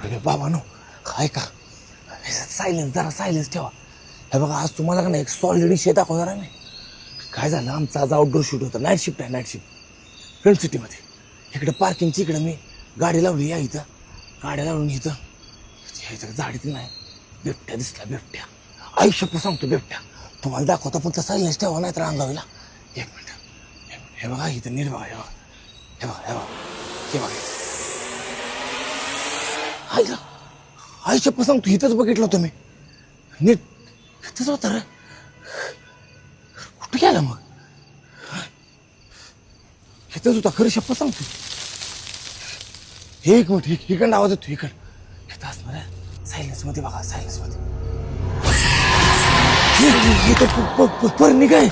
अरे बाबा नो काय का? सायलेन्स जरा सायलेन्स ठेवा. हे बघा आज तुम्हाला का नाही एक सॉलिड विषय दाखवणार आहे मी. काय झालं? आमचा आज आउटडोर शूट होता. नाईट शिफ्ट आहे नाईट शिफ्ट फ्रेंड सिटीमध्ये इकडं पार्किंगची इकडं मी गाडी लावली या इथं. गाड्या लावून इथं. इथं झाडीत नाही. बिबट्या दिसला बिबट्या. पण सांगतो बिबट्या. तुम्हाला दाखवता पण तसा सायलेन्स ठेवा नाही तर अंगावीला एक मिनटं. हे बघा इथं निर्भा हे बघा हे बघा. हे बघा हे बघा इथं. आईला आईच्या सांगतो इथंच बघितलं होतं मी. नीट इथंच होतं रे. कुठं गेला मग? इथंच होता खरं शप्प सांगतो हे एक मिनिट इक- इकडं आवाज येतो इकडं. इथं असणार आहे. सायलेन्समध्ये बघा सायलेन्समध्ये. हे- इथं प- निघाय.